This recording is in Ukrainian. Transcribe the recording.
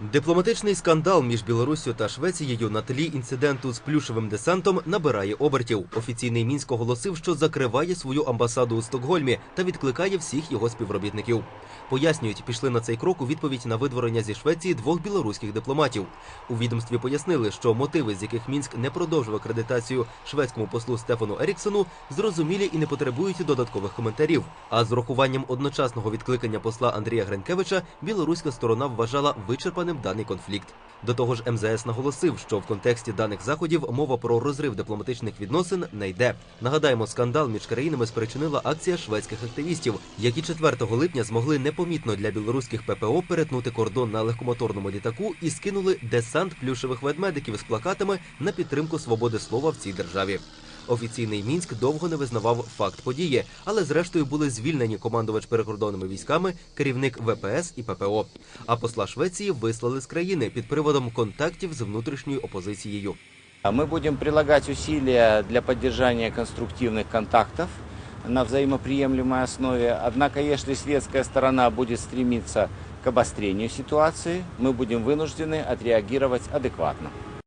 Дипломатичний скандал між Білоруссю та Швецією на тлі інциденту з плюшевим десантом набирає обертів. Офіційний мінськ оголосив, що закриває свою амбасаду у Стокгольмі та відкликає всіх його співробітників. Пояснюють, пішли на цей крок у відповідь на видворення зі Швеції двох білоруських дипломатів. У відомстві пояснили, що мотиви, з яких мінськ не продовжив акредитацію шведському послу Стефану Еріксону, зрозумілі і не потребують додаткових коментарів. А з урахуванням одночасного відкликання посла Андрія Гринкевича білоруська сторона вважала вичерпаним даний конфлікт. До того ж, МЗС наголосив, що в контексті даних заходів мова про розрив дипломатичних відносин не йде. Нагадаємо, скандал між країнами спричинила акція шведських активістів, які 4 липня змогли непомітно для білоруських ППО перетнути кордон на легкомоторному літаку і скинули десант плюшевих ведмедиків з плакатами на підтримку свободи слова в цій державі. Офіційний мінськ довго не визнавав факт події, але зрештою були звільнені командувач перекордонними військами, керівник ВПС і ППО. А посла Швеції вислали з країни під приводом контактів з внутрішньою опозицією. А Мы будем прилагать усилия для поддержания конструктивных контактов на взаимоприемлемой основе. Однако, если светская сторона будет стремиться к обострению ситуации, мы будем вынуждены отреагировать адекватно.